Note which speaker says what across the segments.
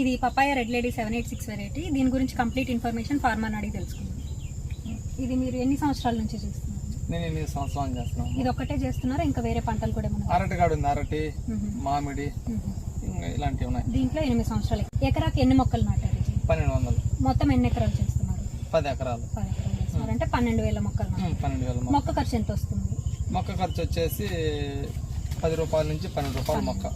Speaker 1: ఇది papaya red lady seven eight six variety. దీని గురించి కంప్లీట్ ఇన్ఫర్మేషన్ ఫార్మర్ అడిగి తెలుసుకుందాం. ఇది మీరు ఎన్ని సంవత్సరాల నుంచి చేస్తున్నారు?
Speaker 2: నేను ఎనిమిది సంవత్సరాలు చేస్తున్నాను.
Speaker 1: ఇది ఒక్కటే చేస్తున్నారా? ఇంకా వేరే పంటలు కూడా ఏమన్నా
Speaker 2: అరటి ఉంది. మామిడి ఇలాంటివి ఉన్నాయి.
Speaker 1: దీంట్లో ఎనిమిది సంవత్సరాలు. ఎకరాకి ఎన్ని మొక్కలు నాటారు?
Speaker 2: పన్నెండు వందలు.
Speaker 1: మొత్తం ఎన్ని ఎకరాలు చేస్తున్నారు?
Speaker 2: పది ఎకరాలు.
Speaker 1: పది ఎకరాలు చేస్తున్నారు. అంటే పన్నెండు వేల మొక్కలు
Speaker 2: పన్నెండు వేల మొక్క
Speaker 1: ఖర్చు ఎంత వస్తుంది?
Speaker 2: మొక్క ఖర్చు వచ్చేసి పది రూపాయల నుంచి పన్నెండు రూపాయల మొక్క.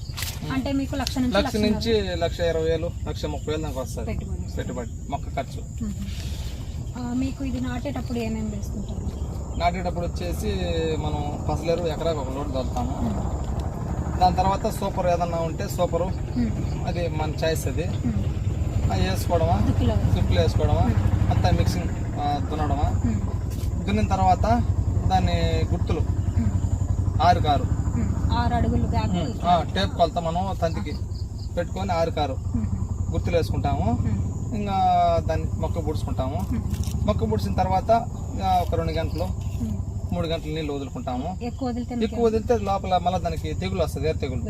Speaker 1: అంటే మీకు లక్ష నుంచి
Speaker 2: లక్ష నుంచి లక్ష ఇరవై వేలు లక్ష ముప్పై వేలు దాకా వస్తుంది.
Speaker 1: పెట్టుబడి.
Speaker 2: మొక్క ఖర్చు.
Speaker 1: మీకు ఇది నాటేటప్పుడు ఏమేమి వేసుకుంటారు?
Speaker 2: నాటేటప్పుడు వచ్చేసి మనం పసలేరు ఎకరాకు ఒక లోటు దొరుకుతాము దాని తర్వాత సూపర్ ఏదన్నా ఉంటే సూపరు. అది మన చాయిస్ అది. వేసుకోవడమా?
Speaker 1: దుక్కిలో
Speaker 2: సిప్పులు వేసుకోవడమా? అంతా మిక్సింగ్ దున్నడమా. దున్నిన తర్వాత దాన్ని గుర్తులు. ఆరు కారు.
Speaker 1: ఆరు అడుగులు
Speaker 2: టేప్ కొలత మనం తంతికి. పెట్టుకొని ఆరు కారు. గుర్తులు వేసుకుంటాము. ఇంకా దాన్ని మొక్క పుడుచుకుంటాము. మొక్క పుడిచిన తర్వాత ఇంకా ఒక రెండు గంటలు మూడు గంటలు నీళ్ళు వదులుకుంటాము.
Speaker 1: ఎక్కువ వదిలితే మీకు
Speaker 2: ఎక్కువ వదిలితే లోపల మళ్ళీ దానికి తెగులు వస్తుంది ఏరు తెగులు.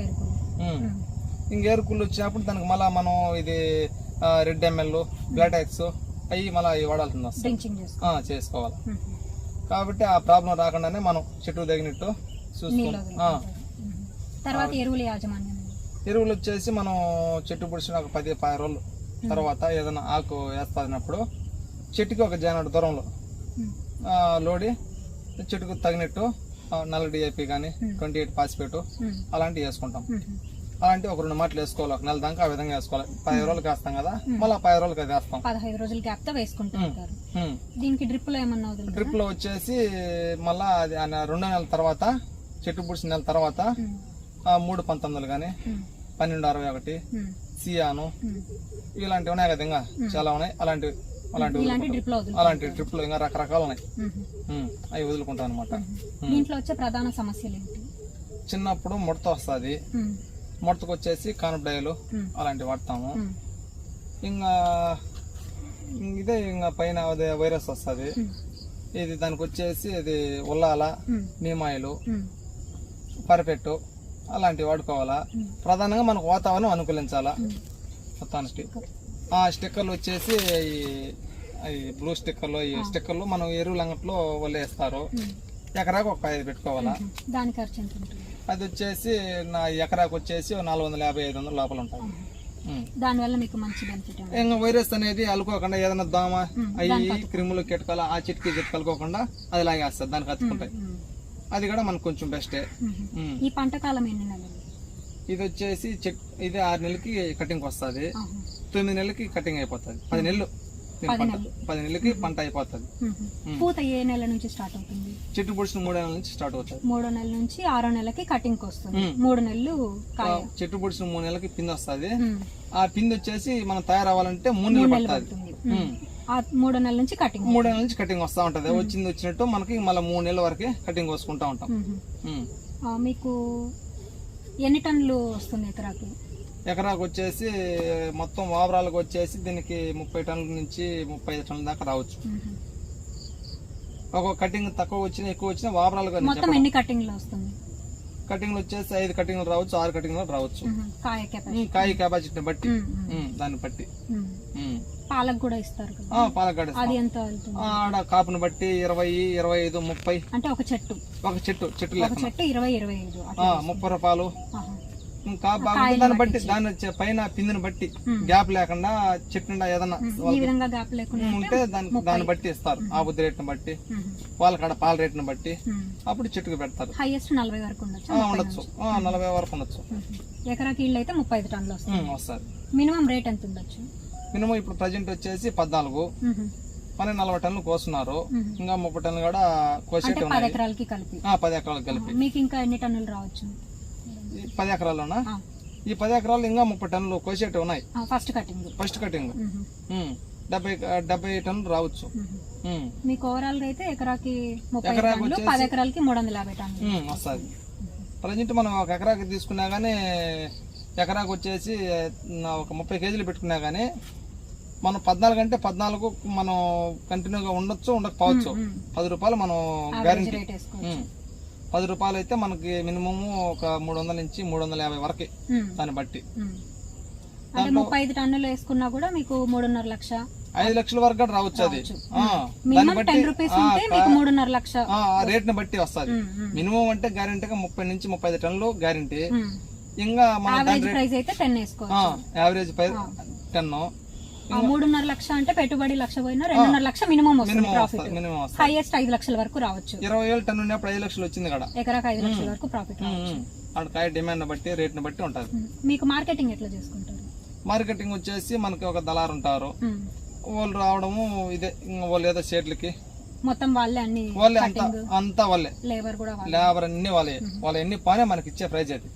Speaker 2: ఇంక ఏరుకుళ్ళు వచ్చినప్పుడు దానికి మళ్ళీ మనం ఇది రెడ్ ఎంఎల్ బ్లాటాక్స్ అవి మళ్ళీ వాడాల్సింది వస్తుంది. చేసుకోవాలి. కాబట్టి ఆ ప్రాబ్లం రాకుండానే మనం చెట్టు తగినట్టు
Speaker 1: నీళ్ళు
Speaker 2: చూసుకోవాలి ఆ.
Speaker 1: వదులుకుంటారు. మ్మ్. తర్వాత ఎరువుల యాజమాన్యం.
Speaker 2: ఎరువులు వచ్చేసి మనం చెట్టు పుడిచిన ఒక పది పది రోజులు తర్వాత ఏదైనా ఆకు వేస్తున్నప్పుడు చెట్టుకి ఒక జానడు దూరంలో లోడి చెట్టుకు తగినట్టు నల్ల డిఏపి కానీ ట్వంటీ ఎయిట్ పాసిపేట్. అలాంటివి వేసుకుంటాం. అలాంటి ఒక రెండు మాటలు వేసుకోవాలి. ఒక నెల దాకా ఆ విధంగా వేసుకోవాలి. పది రోజులకి వేస్తాం కదా మళ్ళీ పది రోజులకి అది వేస్తాం.
Speaker 1: పదహైదు రోజుల
Speaker 2: గ్యాప్తో.
Speaker 1: దీనికి డ్రిప్లో ఏమన్నా?
Speaker 2: డ్రిప్లో వచ్చేసి మళ్ళా అది రెండో నెలల తర్వాత చెట్టు పుడిచిన నెల తర్వాత మూడు పంతొమ్మిదిలు కానీ. పన్నెండు అరవై ఒకటి. సియాను. ఇలాంటివి ఉన్నాయి కదా ఇంకా చాలా ఉన్నాయి అలాంటివి అలాంటివి అలాంటి ట్రిప్లు ఇంకా రకరకాలు ఉన్నాయి అవి వదులుకుంటాం అనమాట
Speaker 1: దీంట్లో వచ్చే ప్రధాన సమస్యలు ఏంటి
Speaker 2: చిన్నప్పుడు ముడత వస్తుంది. ముడతకు వచ్చేసి కానుబడాయిలు
Speaker 1: మ్మ్.
Speaker 2: అలాంటివి వాడతాము. ఇంకా ఇదే ఇంకా పైన అదే వైరస్ వస్తుంది. ఇది దానికి వచ్చేసి ఇది ఉల్లాల. నీమాయిలు
Speaker 1: మ్మ్.
Speaker 2: అలాంటివి వాడుకోవాలా. ప్రధానంగా మనకు వాతావరణం అనుకూలించాలా. మొత్తానికి ఆ స్టిక్కర్లు వచ్చేసి ఈ బ్లూ స్టిక్కర్లు ఈ స్టిక్కర్లు మనం ఎరువుల అంగట్లో వదిలేస్తారు.
Speaker 1: మ్మ్.
Speaker 2: ఎకరాకు ఒక ఐదు పెట్టుకోవాలా?
Speaker 1: మ్మ్. దాని ఖర్చు ఎంత ఉంటుంది?
Speaker 2: అది వచ్చేసి నా ఎకరాకు వచ్చేసి నాలుగు వందల యాభై ఐదు వందల లోపల ఉంటాయి ఉమ్.
Speaker 1: దానివల్ల మీకు మంచి బెనిఫిట్ ఏమన్నా
Speaker 2: ఇంకా వైరస్ అనేది అలుకోకుండా ఏదైనా దోమ అవి క్రిములు కిటకాలు ఆ చిట్కి చిట్కలుకోకుండా అది లాగేస్తుంది దానికి హత్తుకుంటాయి
Speaker 1: మ్మ్.
Speaker 2: అది కూడా మనకు కొంచెం బెస్టే.
Speaker 1: ఈ పంట కాలం ఎన్ని నెలలు?
Speaker 2: ఇది వచ్చేసి చెట్ ఇది ఆరు నెలలకి కటింగ్ వస్తుంది. తొమ్మిది నెలలకి కటింగ్ అయిపోతుంది. పది నెలలు. పంట పది నెలలకి పంట అయిపోతుంది.
Speaker 1: పూత ఏ నెల నుంచి స్టార్ట్ అవుతుంది?
Speaker 2: చెట్టు పొడిచిన మూడు నెలల నుంచి స్టార్ట్ అవుతుంది.
Speaker 1: మూడో నెల నుంచి ఆరో నెలకి కటింగ్ వస్తుంది. మూడు నెలలు
Speaker 2: చెట్టు పొడిచిన మూడు నెలలకి పిండి వస్తుంది. ఆ పిండి వచ్చేసి మనం తయారవ్వాలంటే మూడు నెలలు పడుతుంది.
Speaker 1: మూడో నెల నుంచి కటింగ్
Speaker 2: మూడు నెలల నుంచి కటింగ్ వస్తూ ఉంటది. వచ్చింది వచ్చినట్టు మనకి మళ్ళీ మూడు నెలల వరకే కటింగ్ కోసుకుంటా ఉంటాం.
Speaker 1: మీకు ఎన్ని టన్నులు వస్తుంది ఎకరాకి?
Speaker 2: ఎకరాకు వచ్చేసి మొత్తం ఓవరాల్గా వచ్చేసి దీనికి ముప్పై టన్నుల నుంచి ముప్పై ఐదు టన్నుల దాకా రావచ్చు. ఒక కటింగ్ తక్కువ వచ్చినా ఎక్కువ వచ్చినా ఓవరాల్గా
Speaker 1: మొత్తం ఎన్ని కటింగ్లు వస్తుంది
Speaker 2: కటింగ్లు వచ్చేసి ఐదు కటింగ్లు రావచ్చు ఆరు కటింగ్లు రావచ్చు.
Speaker 1: కాయ కెపాసిటీ
Speaker 2: కెపాసిటీని బట్టి. దాన్ని బట్టి.
Speaker 1: పాలకు కూడా ఇస్తారు ఎంత వెళ్తుంది?
Speaker 2: ఆడ కాపుని బట్టి ఇరవై ఇరవై ఐదు ముప్పై.
Speaker 1: అంటే ఒక చెట్టు.
Speaker 2: ఒక చెట్టు చెట్టు
Speaker 1: చెట్టు ఇరవై ఇరవై ఐదు.
Speaker 2: ముప్పై రూపాయలు. దాన్ని బట్టి వచ్చే పైన పిందిని బట్టి గ్యాప్ లేకుండా చెట్టు ఏదన్నా ఉంటే దాన్ని దాన్ని బట్టి ఇస్తారు. ఆ బుద్ధి రేట్ని బట్టి. వాళ్ళ కాడ పాల రేట్ని బట్టి. అప్పుడు చెట్టుకు పెడతారు.
Speaker 1: హైయెస్ట్ నలభై వరకు ఉండొచ్చు?
Speaker 2: నలభై వరకు ఉండొచ్చు.
Speaker 1: ఎకరాకి ఇల్లు అయితే ముప్పై ఐదు టన్నులు
Speaker 2: వస్తారు
Speaker 1: మినిమం రేట్ ఎంత ఉండొచ్చు?
Speaker 2: మినిమం ఇప్పుడు ప్రజెంట్ వచ్చేసి పద్నాలుగు. పని నలభై టన్నులు కోస్తున్నారు. ఇంకా ముప్పై టన్నులు కూడా
Speaker 1: అంటే పది ఎకరాలకి కలిపి. మీకు ఇంకా ఎన్ని టన్నులు రావచ్చు?
Speaker 2: పది ఎకరాల్లోనా. ఈ పది ఎకరాలు ఇంకా ముప్పై టన్నులు కోసేటి ఉన్నాయి.
Speaker 1: First cutting.
Speaker 2: First cutting. డెబ్బై డెబ్బై టన్నులు రావచ్చు.
Speaker 1: మీకు ఓవరాల్గా అయితే ఎకరాకి ముప్పై టన్నులు పది ఎకరాలకి మూడు వందల యాభై టన్నులు.
Speaker 2: వస్తుంది. ప్రజెంట్ మనం ఒక ఎకరాకి తీసుకున్నా కానీ ఎకరాకి వచ్చేసి ఒక ముప్పై కేజీలు పెట్టుకున్నా కానీ మనం పద్నాలుగు అంటే పద్నాలుగు మనం కంటిన్యూగా ఉండొచ్చు ఉండకపోవచ్చు. పది రూపాయలు మనం గ్యారంటీ పది రూపాయలు అయితే మనకి మినిమం ఒక మూడు వందల నుంచి మూడు వందల యాభై వరకు. దాన్ని బట్టి.
Speaker 1: అంటే ముప్పై ఐదు టన్నులు వేసుకున్నా కూడా మీకు మూడున్నర లక్ష.
Speaker 2: ఐదు లక్షల వరకు కూడా రావచ్చు అది.
Speaker 1: రేట్ని
Speaker 2: బట్టి వస్తుంది. మినిమం అంటే గ్యారెంటీగా ముప్పై నుంచి ముప్పై ఐదు టన్నులు గ్యారెంటీ. ఇంకా మన
Speaker 1: యావరేజ్ ప్రైస్ అయితే టెన్. మూడున్నర లక్ష అంటే పెట్టుబడి లక్ష పోయినా రెండున్నర లక్ష మినిమం వస్తుంది ప్రాఫిట్ హైయెస్ట్ ఐదు లక్షల వరకు రావచ్చు.
Speaker 2: ఇరవై వేలు టన్ను ఉన్నప్పుడు ఐదు లక్షలు వచ్చింది కదా.
Speaker 1: ఎకరాకు ఐదు లక్షల వరకు ప్రాఫిట్ రావచ్చు.
Speaker 2: అక్కడ కాయ డిమాండ్ బట్టి రేట్ని బట్టి ఉంటుంది.
Speaker 1: ఉమ్. మీకు మార్కెటింగ్ ఎట్లా చేసుకుంటారు?
Speaker 2: మార్కెటింగ్ వచ్చేసి మనకి ఒక దళారు ఉంటారు. వాళ్ళు రావడము ఇదే వాళ్ళు ఏదో షేట్లకి
Speaker 1: మొత్తం వాళ్ళే అన్ని
Speaker 2: వాళ్ళే అంతా అంతా వాళ్ళే.
Speaker 1: లేబర్ కూడా
Speaker 2: లేబర్ అన్ని వాళ్ళే. వాళ్ళు ఎన్ని పనే మనకి ఇచ్చే ప్రైజ్ అది.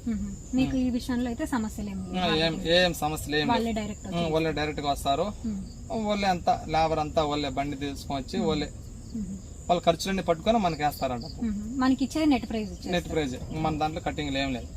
Speaker 1: మీకు ఈ విషయంలో అయితే సమస్యలు
Speaker 2: ఏం ఏం సమస్యలు ఏం లేవు.
Speaker 1: వాళ్ళే డైరెక్ట్
Speaker 2: వాళ్ళే డైరెక్ట్గా వస్తారు. వాళ్ళే అంతా లేబర్ అంతా వాళ్ళే బండి తీసుకొని వచ్చి వాళ్ళే వాళ్ళ ఖర్చులన్నీ పట్టుకొని మనకి వేస్తారంట
Speaker 1: మనకి ఇచ్చేది నెట్ ఇచ్చేది
Speaker 2: నెట్ ప్రైజ్ మన దాంట్లో కటింగ్ ఏం లేదు.